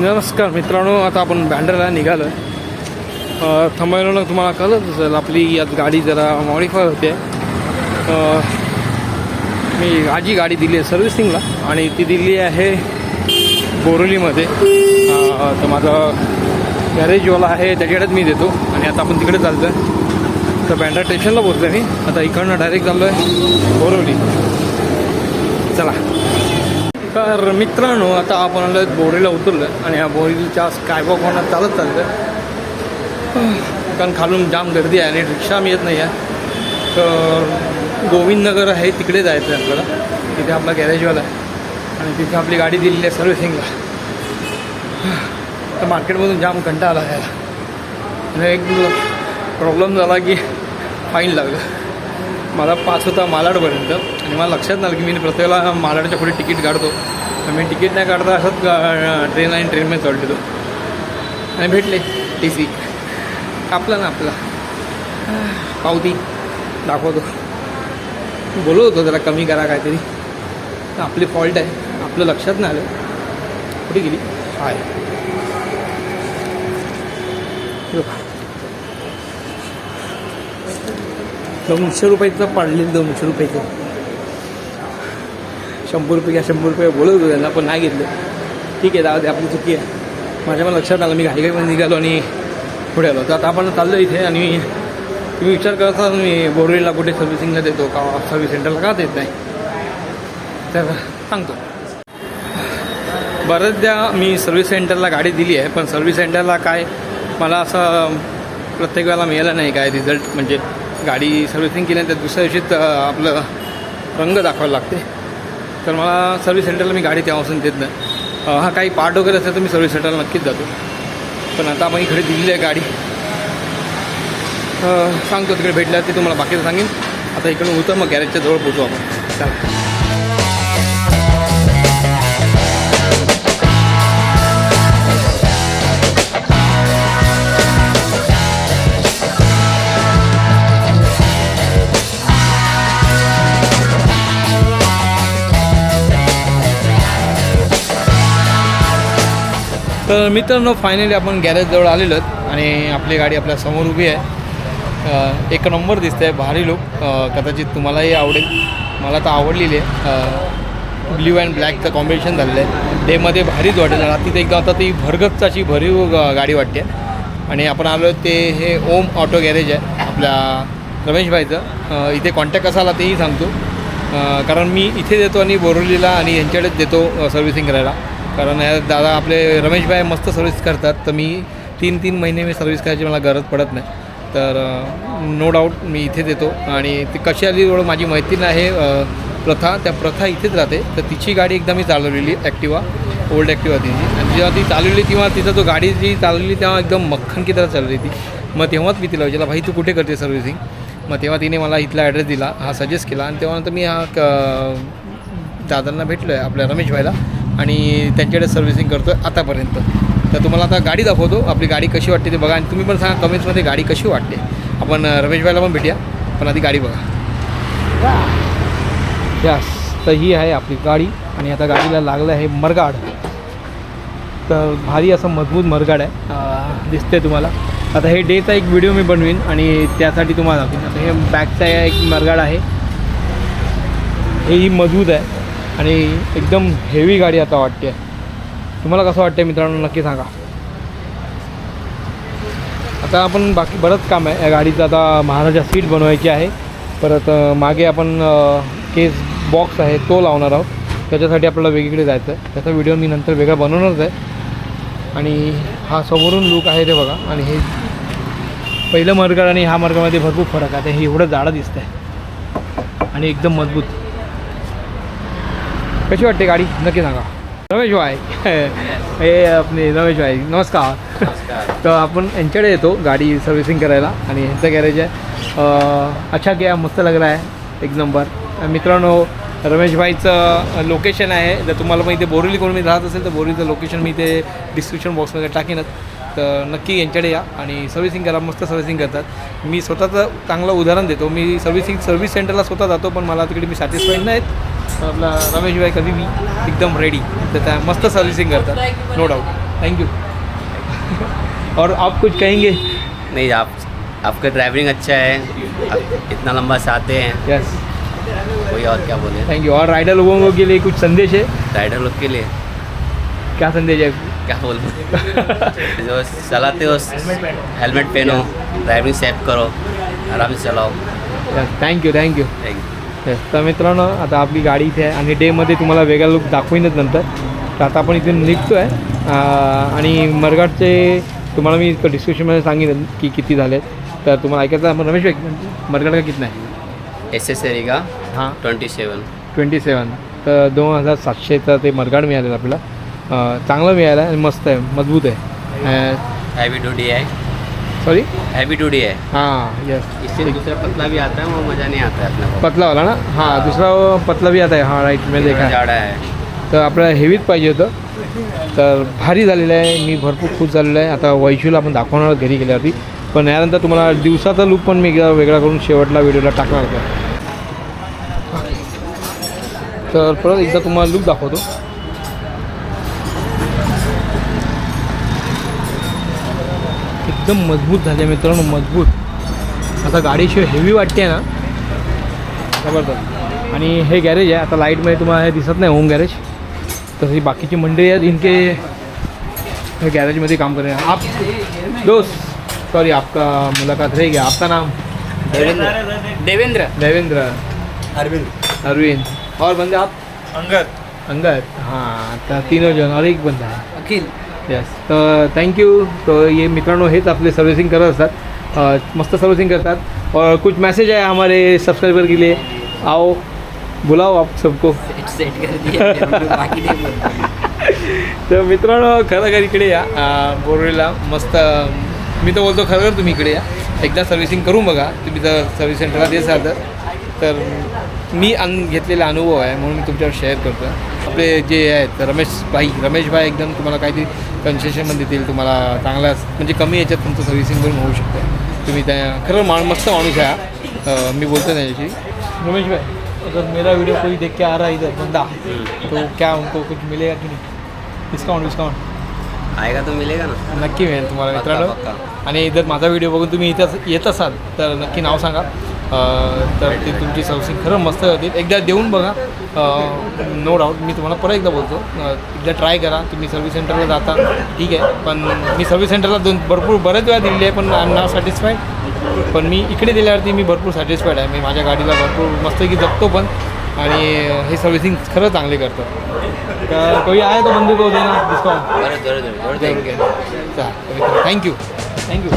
नमस्कार मित्रांनो आता आपण बँड्राला निघालो. आहे थांबायला तुम्हाला कळत असेल आपली आज गाडी जरा मॉडिफाय होते मी माझी गाडी दिली आहे सर्व्हिसिंगला आणि ती दिली आहे बोरोलीमध्ये तर माझं गॅरेजवाला आहे त्याच्याकडेच मी देतो. आणि आता आपण तिकडे चालतो आहे तर बँड्रा स्टेशनला पोहोचलो मी. आता इकडनं डायरेक्ट चाललो आहे बोरोली चला. तर मित्रांनो आता आपण आलो बोरीला उतरलो आणि या बोरीच्या स्कायवॉकवरनं चालत चालतं कारण खालून जाम गर्दी आहे आणि रिक्षा मिळत नाही आहे तर गोविंदनगर आहे तिकडे जायचं आहे आपल्याला. तिथे आपला गॅरेजवाला आहे. आणि तिथे आपली गाडी दिलेली आहे सर्व्हिसिंगला तर मार्केटमधून जाम कंटा आला यायला आणि एक प्रॉब्लेम झाला की फाईन लागलं. मला पास होता मालाडपर्यंत. आणि मला लक्षात नाही आलं की मी प्रत्येकाला मालाडच्या पुढे तिकीट काढतो. तर मी तिकीट नाही काढता असंच गा- ट्रेन आणि ट्रेनमध्ये चढलेलो आणि भेटले टी सी. आपला ना आपला. पावती दाखवतो. बोलत होतो त्याला कमी करा काहीतरी. आपली फॉल्ट आहे. आपलं लक्षात नाही आलं. कुठे गेली? हाय हे बघा. दोनशे रुपयाचं पाडलेलं दोनशे रुपयाचं. शंभर रुपये घ्या शंभर रुपये बोलत होतो त्यांना पण नाही घेतलं. ठीक आहे दादा आपली चुकी आहे. माझ्या मला लक्षात आलं मी घाईघाईमध्ये निघालो आणि पुढे आलो. तर आता आपण चाललो इथे आणि तुम्ही विचार करता मी बोरवेला कुठे सर्व्हिसिंगला देतो का सर्व्हिस सेंटरला का देत नाही? तर सांगतो. बऱ्याचदा मी सर्व्हिस सेंटरला गाडी दिली आहे पण सर्व्हिस सेंटरला काय मला असं प्रत्येक वेळेला मिळालं नाही काय रिझल्ट म्हणजे गाडी सर्व्हिसिंग केल्यानंतर दुसऱ्या दिवशीच आपलं रंग दाखवायला लागते. तर मला सर्व्हिस सेंटरला मी गाडी तेव्हापासून देत नाही. हा काही पार्ट वगैरे असेल तर मी सर्व्हिस सेंटरला नक्कीच जातो. पण आता आपण इकडे दिलेली आहे गाडी. सांगतो तिकडे भेटल्यावर ते तुम्हाला बाकीचं सांगेन. आता इकडून उतर मग गॅरेजच्या जवळ पोचू आपण. चालेल तर मित्रांनो फायनली आपण गॅरेजजवळ आलेलो आणि आपली गाडी आपल्यासमोर उभी आहे. एक नंबर दिसते आहे भारी लुक कदाचित तुम्हालाही आवडेल. मला तर आवडलेली आहे. ब्ल्यू अँड ब्लॅकचं कॉम्बिनेशन झालेलं आहे. डेमध्ये भारीच वाटेल. रात्री तर एकदम आता ती भरगतच अशी भरीव गाडी वाटते. आणि आपण आलो ते हे ओम ऑटो गॅरेज आहे आपल्या रमेशभाईचं इथे कॉन्टॅक्ट कसा आला तेही सांगतो. कारण मी इथे देतो आणि बोरोलीला आणि यांच्याकडेच देतो सर्व्हिसिंग करायला. कारण या दादा आपले रमेशभाई मस्त सर्व्हिस करतात तर मी तीन तीन महिने मी सर्व्हिस करायची मला गरज पडत नाही. तर नो डाऊट मी इथे देतो आणि ती कशी आली एवढं माझी मैत्रीण आहे प्रथा त्या प्रथा इथेच राहते. तर तिची गाडी एकदा मी चालवलेली ॲक्टिवा ओल्ड ॲक्टिवा तिची. आणि जेव्हा ती चालवली तेव्हा तिचा जो गाडी जी चालवली तेव्हा एकदम मक्खन की तरह चालली ती मग तेव्हाच मी तिला विचारला भाई तू कुठे करते सर्व्हिसिंग मग तेव्हा तिने मला इथला ॲड्रेस दिला हा सजेस्ट केला. आणि तेव्हानंतर मी हा क दादांना भेटलो आहे आपल्या रमेश भाईला. आणि त्यांच्याकडे सर्व्हिसिंग करतो आहे आतापर्यंत. तर तुम्हाला आता गाडी दाखवतो आपली गाडी कशी वाटते ते बघा. आणि तुम्ही पण सांगा कमेंट्समध्ये गाडी कशी वाटते. आपण अ, पण भेटूया. पण आधी गाडी बघा. यस तर ही आहे आपली गाडी. आणि आता गाडीला लागलं आहे मरगाड. तर भारी असं मजबूत मरगाड आहे. दिसते तुम्हाला. आता हे डेचा एक व्हिडिओ मी बनवीन आणि त्यासाठी तुम्हाला दाखवीन. आता हे बॅकचा एक मरगाड आहे. हेही मजबूत आहे. आणि एकदम हेवी गाडी आता वाटते तुम्हाला कसं वाटतं मित्रांनो? नक्की सांगा. आता आपण बाकी बरंच काम आहे. या गाडीचं आता महाराजा सीट बनवायची आहे. परत मागे आपण केस बॉक्स आहे तो लावणार आहोत. त्याच्यासाठी आपल्याला वेगळीकडे जायचं आहे त्याचा व्हिडिओ मी नंतर वेगळा बनवणारच आहे. आणि हा समोरून लुक आहे ते बघा. आणि हे पहिलं मार्ग आणि ह्या मार्गामध्ये भरपूर फरक आहे. आता हे एवढं जाडं दिसतं आहे आणि एकदम मजबूत. कशी वाटते गाडी? नक्की सांगा. रमेश भाई. हे आपले रमेश भाई. नमस्कार. तर आपण यांच्याकडे येतो गाडी सर्व्हिसिंग करायला आणि यांचं गॅरेज आहे. अच्छा क्या मस्त लग रहा है. एक नंबर. मित्रांनो रमेश भाईचं लोकेशन आहे. जर तुम्हाला पण इथे बोरिवली कोण मी राहत असेल तर बोरिवलीचं लोकेशन मी इथे डिस्क्रिप्शन बॉक्समध्ये टाकीनच. तर नक्की यांच्याकडे या आणि सर्व्हिसिंग करा. मस्त सर्व्हिसिंग करतात. मी स्वतःचं चांगलं उदाहरण देतो. मी सर्व्हिसिंग सर्व्हिस सेंटरला स्वतः जातो पण मला तिकडे मी सॅटिस्फाईड नाहीत. आपला रमेश भाई कधी मी एकदम रेडी तर त्या मस्त सर्व्हिसिंग करतात. नो डाउट थैंक यू और आप कुछ कहेंगे? नहीं आप आपका ड्राइविंग अच्छा है. आप इतना लंबा से आते हैं. यस कोई और क्या बोले? थैंक यू और राइडर लोगों के लिए कुछ संदेश है? राइडर लोग के लिए? क्या संदेश है? क्या बोलूँ जो चलाते हो हेलमेट पहनो. ड्राइविंग सेफ़ करो. आराम से चलाओ. Thank you thank you thank you yes तर मित्रांनो आता आपली गाडी इथे आहे आणि डेमध्ये तुम्हाला वेगळा लुक दाखवीनच नंतर. तर आता आपण इथून निघतो आहे आणि मरघाटचे तुम्हाला मी डिस्क्रिप्शनमध्ये सांगितलं की किती झालेत. तर तुम्हाला ऐकायचं आहे, रमेश मरघाट का कितना आहे? एसेसरी का? हां. ट्वेंटी सेवन ट्वेंटी सेवन तर दोन हजार सातशेचं ते मरघाट मिळालेलं आपल्याला. चांगलं मिळालं आणि मस्त आहे मजबूत आहे. हैवी ड्यूटी है सॉरी हैवी ड्यूटी है। हां यस इससे दूसरा पतला भी आता है वो मज़ा नहीं आता है अपने पतला वाला ना? हां दुसरा पतला भी आता आहे हां राईट मी देखा. जाड़ा है। तर आपल्याला हेवीच पाहिजे होतं। तर भारी झालेलं आहे मी भरपूर खुश झालेलं आहे. आता वैशूला आपण दाखवणार घरी गेल्यावरती. पण यानंतर तुम्हाला दिवसाचा लूक पण मी वेगळा करून शेवटला व्हिडिओला टाकणार होतं तर परत एकदा तुम्हाला लूक दाखवतो. एकदम मजबूत झाले मित्रांनो मजबूत. आता गाडीशिवाय हेवी वाटते ना. जबरदस्त. आणि हे गॅरेज आहे आता लाईटमध्ये तुम्हाला हे दिसत नाही होम गॅरेज तर ही बाकीची मंडळी आहेत इनके हे गॅरेजमध्ये काम कर रहे हैं आप दोस्त सॉरी आपका मुलाकात रह गया. आपका नाम? देवेंद्र. देवेंद्र. देवेंद्र. अरविंद. अरविंद. और बंदे आप? अंगद. अंगद. हाँ तर तीनों जण और एक बंदा आहे अखिल. यस तर थँक्यू तो ये मित्रांनो हेच आपले सर्व्हिसिंग करत असतात. अ, मस्त सर्व्हिसिंग करतात. और कुछ मैसेज है हमारे सब्सक्राइबर के लिए. आओ बुलाओ आप सबको. सेट कर दिया. बाकी नहीं बोलता तर मित्रांनो खरं इकडे या. अं, बोरवेला मस्त मी तर बोलतो खरं तुम्ही इकडे या. एकदा सर्व्हिसिंग करून बघा. तुम्ही जर सर्व्हिस सेंटरला देत असाल तर. तर मी अन घेतलेला अनुभव आहे म्हणून मी तुमच्यावर शेअर करतो आपले जे आहेत रमेश भाई रमेश भाई एकदम तुम्हाला काहीतरी कन्सेशन पण देतील तुम्हाला चांगला म्हणजे कमी याच्यात तुमचं सर्व्हिसिंग करून होऊ शकतं. तुम्ही त्या खरं मा मस्त माणूस आहे हा. मी बोलतो त्याच्याशी. रमेश भाई अगर मेरा वीडियो कोई देख के आ रहा है इधर बंदा तो क्या उनको कुछ मिलेगा कि नहीं? डिस्काउंट डिस्काउंट आएगा तो मिलेगा ना। नक्की मिळेल तुम्हाला मित्रांनो. आणि जर माझा व्हिडिओ बघून तुम्ही इथं येत असाल तर नक्की नाव सांगा. तर ती तुमची सर्व्हिसिंग खरं मस्त होतील एकदा देऊन बघा. नो डाऊट मी तुम्हाला परत एकदा बोलतो. एकदा ट्राय करा. तुम्ही सर्व्हिस सेंटरला जाता. ठीक आहे. पण मी सर्व्हिस सेंटरला दोन भरपूर बरेच वेळा दिलेली आहे पण आय एम नॉट सॅटिस्फाईड पण मी इकडे दिल्यावरती मी भरपूर सॅटिस्फाईड आहे. मी माझ्या गाडीला भरपूर मस्तपैकी जगतो पण. आणि हे सर्व्हिसिंग खरं चांगले करतात तर आहे तो बंदे को देना डिस्काउंट थँक्यू थँक्यू